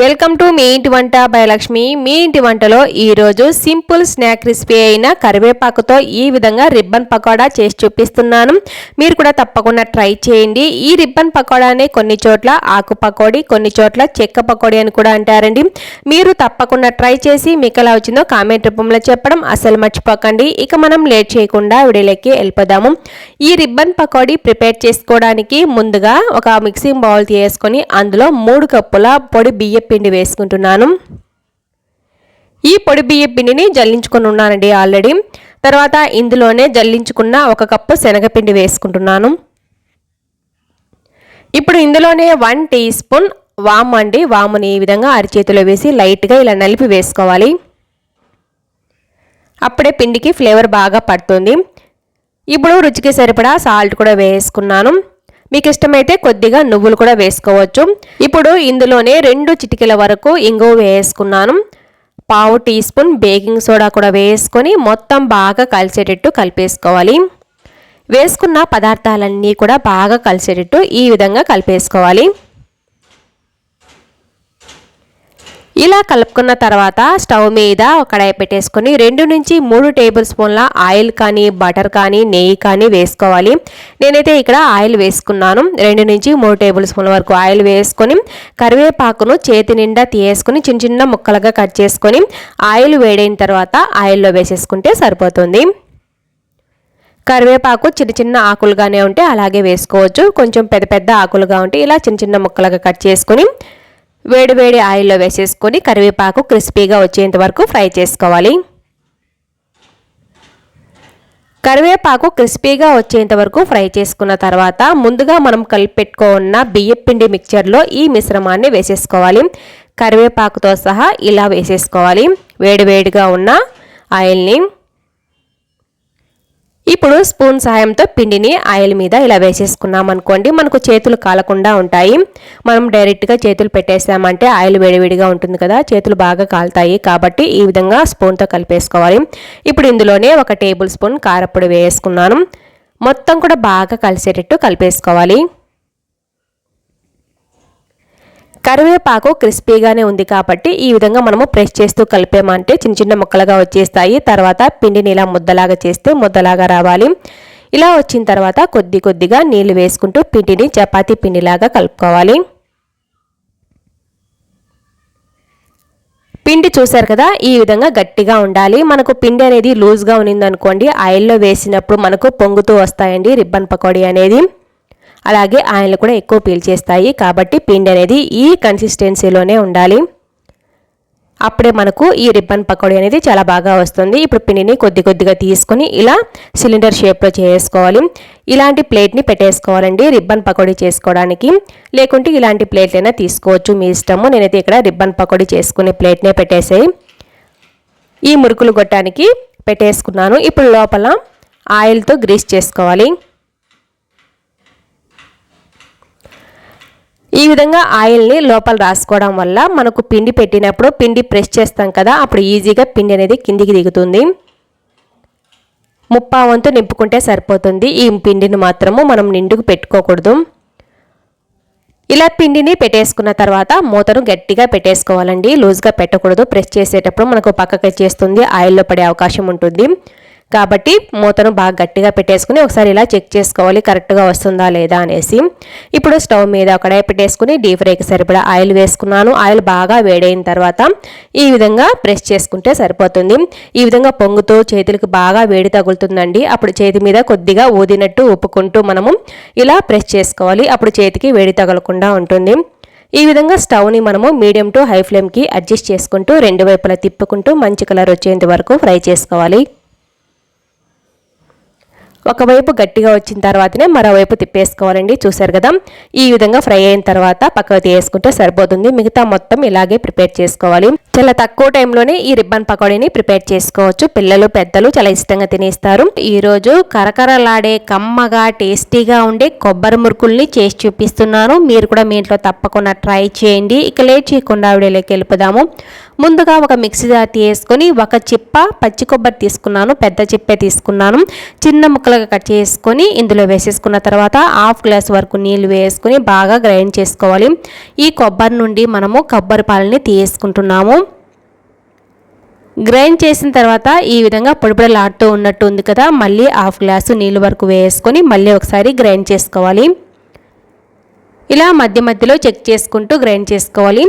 Welcome to me ఇంటి వంట భయలక్ష్మి మీ ఇంటి వంటలో ఈరోజు సింపుల్ స్నాక్ రెసిపీ అయిన కరివేపాకుతో ఈ విధంగా రిబ్బన్ పకోడా చేసి చూపిస్తున్నాను. మీరు కూడా తప్పకుండా ట్రై చేయండి. ఈ రిబ్బన్ పకోడానే కొన్ని చోట్ల ఆకు పకోడీ కొన్ని చోట్ల చెక్క పకోడీ అని కూడా అంటారండి. మీరు తప్పకుండా ట్రై చేసి మీకు ఎలా వచ్చిందో కామెంట్ రూపంలో చెప్పడం అసలు మర్చిపోకండి. ఇక మనం లేట్ చేయకుండా వీడియోలోకి వెళ్ళిపోదాము. ఈ రిబ్బన్ పకోడీ ప్రిపేర్ చేసుకోవడానికి ముందుగా ఒక మిక్సింగ్ బౌల్ తీసుకొని అందులో మూడు కప్పుల పొడి బియ్యం పిండి వేసుకుంటున్నాను. ఈ పొడి బియ్య పిండిని జల్లించుకొని ఉన్నానండి ఆల్రెడీ. తర్వాత ఇందులోనే జల్లించుకున్న ఒక కప్పు శనగపిండి వేసుకుంటున్నాను. ఇప్పుడు ఇందులోనే వన్ టీ స్పూన్ వామ్ అండి. వాముని ఈ విధంగా అరిచేతిలో వేసి లైట్గా ఇలా నలిపి వేసుకోవాలి. అప్పుడే పిండికి ఫ్లేవర్ బాగా పడుతుంది. ఇప్పుడు రుచికి సరిపడా సాల్ట్ కూడా వేసుకున్నాను. మీకు ఇష్టమైతే కొద్దిగా నువ్వులు కూడా వేసుకోవచ్చు. ఇప్పుడు ఇందులోనే రెండు చిటికెల వరకు ఇంగువ వేసుకున్నాను. పావు టీ స్పూన్ బేకింగ్ సోడా కూడా వేసుకొని మొత్తం బాగా కలిసేటట్టు కలిపేసుకోవాలి. వేసుకున్న పదార్థాలన్నీ కూడా బాగా కలిసేటట్టు ఈ విధంగా కలిపేసుకోవాలి. ఇలా కలుపుకున్న తర్వాత స్టవ్ మీద కడాయి పెట్టేసుకొని రెండు నుంచి మూడు టేబుల్ స్పూన్ల ఆయిల్ కానీ బటర్ కానీ నెయ్యి కానీ వేసుకోవాలి. నేనైతే ఇక్కడ ఆయిల్ వేసుకున్నాను. రెండు నుంచి మూడు టేబుల్ స్పూన్ల వరకు ఆయిల్ వేసుకొని కరివేపాకును చేతి నిండా తీసేసుకొని చిన్న చిన్న ముక్కలుగా కట్ చేసుకొని ఆయిల్ వేడైన తర్వాత ఆయిల్లో వేసేసుకుంటే సరిపోతుంది. కరివేపాకు చిన్న చిన్న ఆకులుగానే ఉంటే అలాగే వేసుకోవచ్చు. కొంచెం పెద్ద పెద్ద ఆకులుగా ఉంటే ఇలా చిన్న చిన్న ముక్కలుగా కట్ చేసుకొని వేడివేడి ఆయిల్లో వేసేసుకొని కరివేపాకు క్రిస్పీగా వచ్చేంత వరకు ఫ్రై చేసుకోవాలి. కరివేపాకు క్రిస్పీగా వచ్చేంత వరకు ఫ్రై చేసుకున్న తర్వాత ముందుగా మనం కలిపి పెట్టుకున్న బియ్యపిండి మిక్చర్లో ఈ మిశ్రమాన్ని వేసేసుకోవాలి. కరివేపాకుతో సహా ఇలా వేసేసుకోవాలి. వేడివేడిగా ఉన్న ఆయిల్ని ఇప్పుడు స్పూన్ సహాయంతో పిండిని ఆయిల్ మీద ఇలా వేసేసుకున్నాం అనుకోండి. మనకు చేతులు కాలకుండా ఉంటాయి. మనం డైరెక్ట్గా చేతులు పెట్టేసామంటే ఆయిల్ వేడివేడిగా ఉంటుంది కదా. చేతులు బాగా కాలుతాయి కాబట్టి ఈ విధంగా స్పూన్తో కలిపేసుకోవాలి. ఇప్పుడు ఇందులోనే ఒక టేబుల్ స్పూన్ కారప్పుడు వేసుకున్నాను. మొత్తం కూడా బాగా కలిసేటట్టు కలిపేసుకోవాలి. కరివేపాకు క్రిస్పీగానే ఉంది కాబట్టి ఈ విధంగా మనము ప్రెస్ చేస్తూ కలిపామంటే చిన్న చిన్న ముక్కలుగా వచ్చేస్తాయి. తర్వాత పిండిని ఇలా ముద్దలాగా చేస్తే ముద్దలాగా రావాలి. ఇలా వచ్చిన తర్వాత కొద్ది కొద్దిగా నీళ్ళు వేసుకుంటూ పిండిని చపాతీ పిండిలాగా కలుపుకోవాలి. పిండి చూసారు కదా ఈ విధంగా గట్టిగా ఉండాలి. మనకు పిండి అనేది లూజ్గా ఉన్నిందనుకోండి ఆయిల్లో వేసినప్పుడు మనకు పొంగుతూ వస్తాయండి రిబ్బన్ పకోడీ అనేది. అలాగే ఆయిల్ కూడా ఎక్కువ పీల్చేస్తాయి. కాబట్టి పిండి అనేది ఈ కన్సిస్టెన్సీలోనే ఉండాలి. అప్పుడే మనకు ఈ రిబ్బన్ పకోడీ అనేది చాలా బాగా వస్తుంది. ఇప్పుడు పిండిని కొద్ది కొద్దిగా తీసుకొని ఇలా సిలిండర్ షేప్లో చేసుకోవాలి. ఇలాంటి ప్లేట్ని పెట్టేసుకోవాలండి. రిబ్బన్ పకోడీ చేసుకోవడానికి. లేకుంటే ఇలాంటి ప్లేట్లైనా తీసుకోవచ్చు. మీ ఇష్టము. నేనైతే ఇక్కడ రిబ్బన్ పకోడీ చేసుకునే ప్లేట్నే పెట్టేసాయి. ఈ మురుకులు గొట్టానికి పెట్టేసుకున్నాను. ఇప్పుడు లోపల ఆయిల్తో గ్రీస్ చేసుకోవాలి. ఈ విధంగా ఆయిల్ని లోపల రాసుకోవడం వల్ల మనకు పిండి పెట్టినప్పుడు పిండి ప్రెస్ చేస్తాం కదా అప్పుడు ఈజీగా పిండి అనేది కిందికి దిగుతుంది. ముప్పా వంతు నింపుకుంటే సరిపోతుంది. ఈ పిండిని మాత్రము మనం నిండుకు పెట్టుకోకూడదు. ఇలా పిండిని పెట్టేసుకున్న తర్వాత మూతను గట్టిగా పెట్టేసుకోవాలండి. లూజ్గా పెట్టకూడదు. ప్రెస్ చేసేటప్పుడు మనకు పక్కకి చేస్తుంది ఆయిల్లో పడే అవకాశం ఉంటుంది. కాబట్టి మూతను బాగా గట్టిగా పెట్టేసుకుని ఒకసారి ఇలా చెక్ చేసుకోవాలి కరెక్ట్గా వస్తుందా లేదా అనేసి. ఇప్పుడు స్టవ్ మీద ఒకడే పెట్టేసుకుని డీప్ ఫ్రైకి సరిపడా ఆయిల్ వేసుకున్నాను. ఆయిల్ బాగా వేడైన తర్వాత ఈ విధంగా ప్రెస్ చేసుకుంటే సరిపోతుంది. ఈ విధంగా పొంగుతూ చేతులకు బాగా వేడి తగులుతుందండి. అప్పుడు చేతి మీద కొద్దిగా ఊదినట్టు ఒప్పుకుంటూ మనము ఇలా ప్రెస్ చేసుకోవాలి. అప్పుడు చేతికి వేడి తగలకుండా ఉంటుంది. ఈ విధంగా స్టవ్ని మనము మీడియం టు హై ఫ్లేమ్కి అడ్జస్ట్ చేసుకుంటూ రెండు వైపులా తిప్పుకుంటూ మంచి కలర్ వచ్చేంత వరకు ఫ్రై చేసుకోవాలి. ఒకవైపు గట్టిగా వచ్చిన తర్వాతనే మరోవైపు తిప్పేసుకోవాలండి. చూసారు కదా? ఈ విధంగా ఫ్రై అయిన తర్వాత పక్కకు తీసుకుంటే సరిపోతుంది. మిగతా మొత్తం ఇలాగే ప్రిపేర్ చేసుకోవాలి. చాలా తక్కువ టైంలోనే ఈ రిబ్బన్ పకోడీని ప్రిపేర్ చేసుకోవచ్చు. పిల్లలు పెద్దలు చాలా ఇష్టంగా తినేస్తారు. ఈరోజు కరకరలాడే కమ్మగా టేస్టీగా ఉండే కొబ్బరి మురుకుల్ని చేసి చూపిస్తున్నాను. మీరు కూడా మీ ఇంట్లో తప్పకుండా ట్రై చేయండి. ఇక లేట్ చేయకుండా వీడియోలోకి వెళ్ళిపోదాము. ముందుగా ఒక మిక్సీ జార్ తీసుకొని ఒక చిప్ప పచ్చి కొబ్బరి తీసుకున్నాను పెద్ద చిప్పే తీసుకున్నాను. చిన్న ముక్కలుగా కట్ చేసుకొని ఇందులో వేసేసుకున్న తర్వాత హాఫ్ గ్లాస్ వరకు నీళ్ళు వేసుకొని బాగా గ్రైండ్ చేసుకోవాలి. ఈ కొబ్బరి నుండి మనము కొబ్బరి పాలని తీసుకుంటున్నాము గ్రైండ్ చేసిన తర్వాత ఈ విధంగా పొడిపొడలాడుతూ ఉన్నట్టు ఉంది కదా మళ్ళీ హాఫ్ గ్లాసు నీళ్ళు వరకు వేసుకొని మళ్ళీ ఒకసారి గ్రైండ్ చేసుకోవాలి. ఇలా మధ్య మధ్యలో చెక్ చేసుకుంటూ గ్రైండ్ చేసుకోవాలి.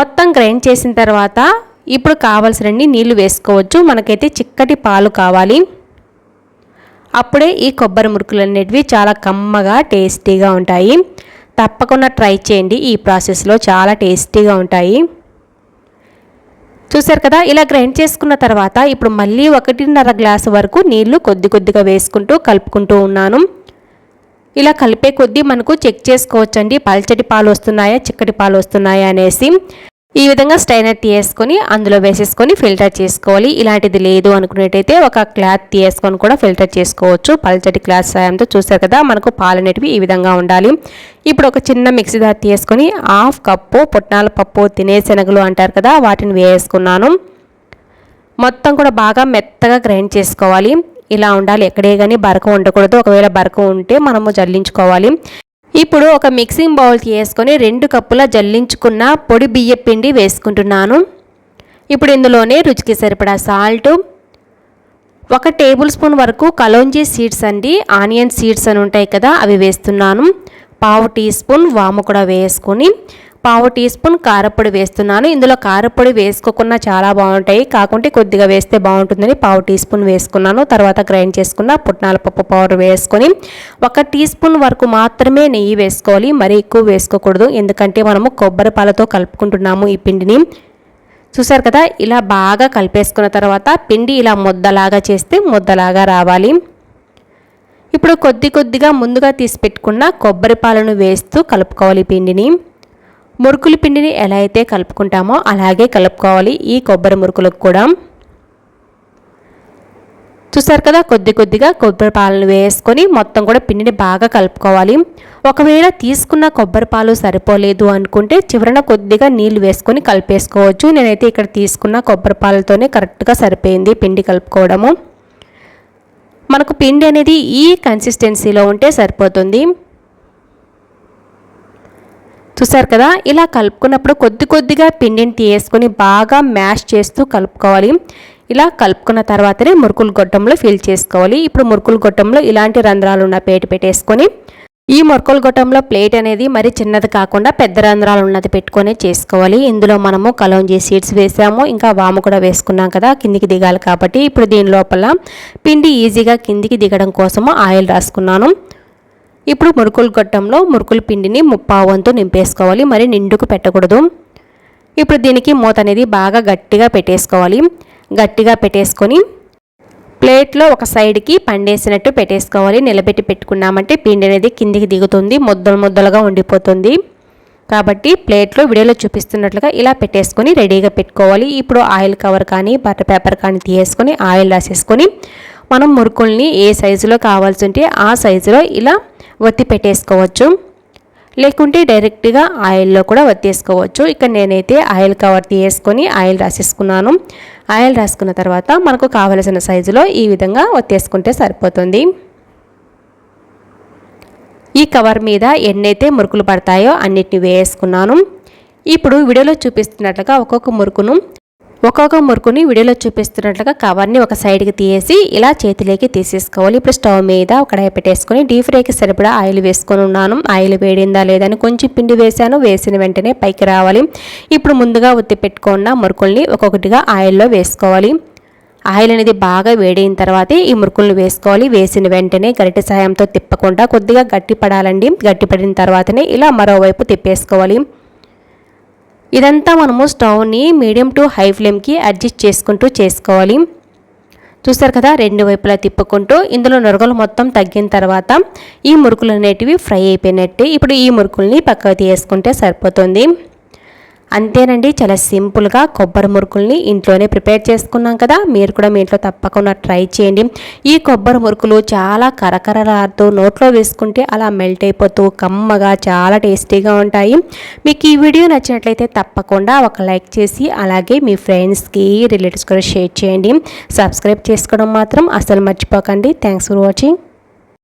మొత్తం గ్రైండ్ చేసిన తర్వాత ఇప్పుడు కావలసినన్ని నీళ్ళు వేసుకోవచ్చు. మనకైతే చిక్కటి పాలు కావాలి. అప్పుడే ఈ కొబ్బరి మురుకులు అనేటివి చాలా కమ్మగా టేస్టీగా ఉంటాయి. తప్పకుండా ట్రై చేయండి. ఈ ప్రాసెస్లో చాలా టేస్టీగా ఉంటాయి. చూసారు కదా ఇలా గ్రైండ్ చేసుకున్న తర్వాత ఇప్పుడు మళ్ళీ ఒకటిన్నర గ్లాసు వరకు నీళ్ళు కొద్ది కొద్దిగా వేసుకుంటూ కలుపుకుంటూ ఉన్నాను. ఇలా కలిపే కొద్దీ మనకు చెక్ చేసుకోవచ్చండి. పల్చటి పాలు వస్తున్నాయా చిక్కటి పాలు వస్తున్నాయా అనేసి. ఈ విధంగా స్టైనర్ తీసుకొని అందులో వేసేసుకొని ఫిల్టర్ చేసుకోవాలి. ఇలాంటిది లేదు అనుకునేటైతే ఒక క్లాత్ తీసుకొని కూడా ఫిల్టర్ చేసుకోవచ్చు. పల్చటి క్లాత్ సాయంతో చూసారు కదా మనకు పాలు అనేటివి ఈ విధంగా ఉండాలి. ఇప్పుడు ఒక చిన్న మిక్సీ దారి తీసుకొని హాఫ్ కప్పు పుట్నాల పప్పు తినేశెనగలు అంటారు కదా వాటిని వేసుకున్నాను. మొత్తం కూడా బాగా మెత్తగా గ్రైండ్ చేసుకోవాలి. ఇలా ఉండాలి. ఎక్కడే కానీ బరక ఉండకూడదు. ఒకవేళ బరక ఉంటే మనము జల్లించుకోవాలి. ఇప్పుడు ఒక మిక్సింగ్ బౌల్ తీసుకొని రెండు కప్పుల జల్లించుకున్న పొడి బియ్య పిండి వేసుకుంటున్నాను. ఇప్పుడు ఇందులోనే రుచికి సరిపడా సాల్ట్ ఒక టేబుల్ స్పూన్ వరకు కలోంజీ సీడ్స్ అండి ఆనియన్ సీడ్స్ అని ఉంటాయి కదా అవి వేస్తున్నాను. పావు టీ స్పూన్ వాము కూడా వేసుకొని పావు టీ స్పూన్ కారపొడి వేస్తున్నాను. ఇందులో కారపొడి వేసుకోకుండా చాలా బాగుంటాయి. కాకుంటే కొద్దిగా వేస్తే బాగుంటుందని పావు టీ స్పూన్ వేసుకున్నాను. తర్వాత గ్రైండ్ చేసుకున్న పుట్నాల పప్పు పౌడర్ వేసుకొని ఒక టీ స్పూన్ వరకు మాత్రమే నెయ్యి వేసుకోవాలి. మరీ ఎక్కువ వేసుకోకూడదు. ఎందుకంటే మనము కొబ్బరి పాలతో కలుపుకుంటున్నాము ఈ పిండిని. చూసారు కదా? ఇలా బాగా కలిపేసుకున్న తర్వాత పిండి ఇలా ముద్దలాగా చేస్తే ముద్దలాగా రావాలి. ఇప్పుడు కొద్ది కొద్దిగా ముందుగా తీసి పెట్టుకున్న కొబ్బరి పాలను వేస్తూ కలుపుకోవాలి పిండిని. మురుకుల పిండిని ఎలా అయితే కలుపుకుంటామో అలాగే కలుపుకోవాలి. ఈ కొబ్బరి మురుకులకు కూడా. చూసారు కదా కొద్ది కొద్దిగా కొబ్బరి పాలను వేసుకొని మొత్తం కూడా పిండిని బాగా కలుపుకోవాలి. ఒకవేళ తీసుకున్న కొబ్బరి పాలు సరిపోలేదు అనుకుంటే చివరన కొద్దిగా నీళ్ళు వేసుకొని కలిపేసుకోవచ్చు. నేనైతే ఇక్కడ తీసుకున్న కొబ్బరి పాలతోనే కరెక్ట్గా సరిపోయింది పిండి కలుపుకోవడము. మనకు పిండి అనేది ఈ కన్సిస్టెన్సీలో ఉంటే సరిపోతుంది. చూసారు కదా ఇలా కలుపుకున్నప్పుడు కొద్ది కొద్దిగా పిండిని తీసుకొని బాగా మ్యాష్ చేస్తూ కలుపుకోవాలి. ఇలా కలుపుకున్న తర్వాతనే మురుకులు గొట్టంలో ఫిల్ చేసుకోవాలి. ఇప్పుడు మురుకులు గొట్టంలో ఇలాంటి రంధ్రాలు ఉన్న పేట పెట్టేసుకొని ఈ మురుకులు గొట్టంలో ప్లేట్ అనేది మరి చిన్నది కాకుండా పెద్ద రంధ్రాలు ఉన్నది పెట్టుకొని చేసుకోవాలి. ఇందులో మనము కలోంజీ సీడ్స్ వేసాము. ఇంకా వాము కూడా వేసుకున్నాం కదా కిందికి దిగాలి కాబట్టి. ఇప్పుడు దీని లోపల పిండి ఈజీగా కిందికి దిగడం కోసము ఆయిల్ రాసుకున్నాను. ఇప్పుడు మురుకుల గొట్టంలో మురుకుల పిండిని ముప్పావంతు నింపేసుకోవాలి. మరి నిండుకు పెట్టకూడదు. ఇప్పుడు దీనికి మూత అనేది బాగా గట్టిగా పెట్టేసుకోవాలి. గట్టిగా పెట్టేసుకొని ప్లేట్లో ఒక సైడ్కి పండేసినట్టు పెట్టేసుకోవాలి. నిలబెట్టి పెట్టుకున్నామంటే పిండి అనేది కిందికి దిగుతుంది. ముద్దలు ముద్దలుగా ఉండిపోతుంది. కాబట్టి ప్లేట్లో వీడియోలో చూపిస్తున్నట్లుగా ఇలా పెట్టేసుకొని రెడీగా పెట్టుకోవాలి. ఇప్పుడు ఆయిల్ కవర్ కానీ బటర్ పేపర్ కానీ తీసేసుకొని ఆయిల్ రాసేసుకొని మనం మురుకుల్ని ఏ సైజులో కావాల్సి ఉంటే ఆ సైజులో ఇలా ఒత్తి పెట్టేసుకోవచ్చు. లేకుంటే డైరెక్ట్గా ఆయిల్లో కూడా వత్తేసుకోవచ్చు. ఇక్కడ నేనైతే ఆయిల్ కవర్ తీసుకొని ఆయిల్ రాసేసుకున్నాను. ఆయిల్ రాసుకున్న తర్వాత మనకు కావలసిన సైజులో ఈ విధంగా వత్తేసుకుంటే సరిపోతుంది. ఈ కవర్ మీద ఎన్నైతే మురుకులు పడతాయో అన్నిటిని వేసుకున్నాను ఇప్పుడు వీడియోలో చూపిస్తున్నట్లుగా ఒక్కొక్క మురుకును ఒక్కొక్క మురుకుని వీడియోలో చూపిస్తున్నట్లుగా కవర్ని ఒక సైడ్కి తీసి ఇలా చేతిలోకి తీసేసుకోవాలి. ఇప్పుడు స్టవ్ మీద ఒక కడాయి పెట్టేసుకొని డీప్ ఫ్రైకి సరిపడా ఆయిల్ వేసుకొని ఉన్నాను. ఆయిల్ వేడిందా లేదని కొంచెం పిండి వేశాను. వేసిన వెంటనే పైకి రావాలి. ఇప్పుడు ముందుగా ఉత్తి పెట్టుకున్న మురుకుల్ని ఒక్కొక్కటిగా ఆయిల్లో వేసుకోవాలి. ఆయిల్ అనేది బాగా వేడైన తర్వాతే ఈ మురుకులను వేసుకోవాలి. వేసిన వెంటనే గరిటె సాయంతో తిప్పకుండా కొద్దిగా గట్టి పడాలండి గట్టి పడిన తర్వాతనే ఇలా మరోవైపు తిప్పేసుకోవాలి. ఇదంతా మనము స్టవ్ని మీడియం టు హై ఫ్లేమ్కి అడ్జస్ట్ చేసుకుంటూ చేసుకోవాలి. చూస్తారు కదా రెండు వైపులా తిప్పుకుంటూ ఇందులో నురగలు మొత్తం తగ్గిన తర్వాత ఈ మురుకులు అనేటివి ఫ్రై అయిపోయినట్టే. ఇప్పుడు ఈ మురుకుల్ని పక్కకు తీసుకుంటే సరిపోతుంది. అంతేనండి చాలా సింపుల్గా కొబ్బరి మురుకుల్ని ఇంట్లోనే ప్రిపేర్ చేసుకున్నాం కదా మీరు కూడా మీ ఇంట్లో తప్పకుండా ట్రై చేయండి. ఈ కొబ్బరి మురుకులు చాలా కరకరలాడుతూ నోట్లో వేసుకుంటే అలా మెల్ట్ అయిపోతూ కమ్మగా చాలా టేస్టీగా ఉంటాయి. మీకు ఈ వీడియో నచ్చినట్లయితే తప్పకుండా ఒక లైక్ చేసి అలాగే మీ ఫ్రెండ్స్కి రిలేటివ్స్ కూడా షేర్ చేయండి. సబ్స్క్రైబ్ చేసుకోవడం మాత్రం అసలు మర్చిపోకండి. Thanks for watching.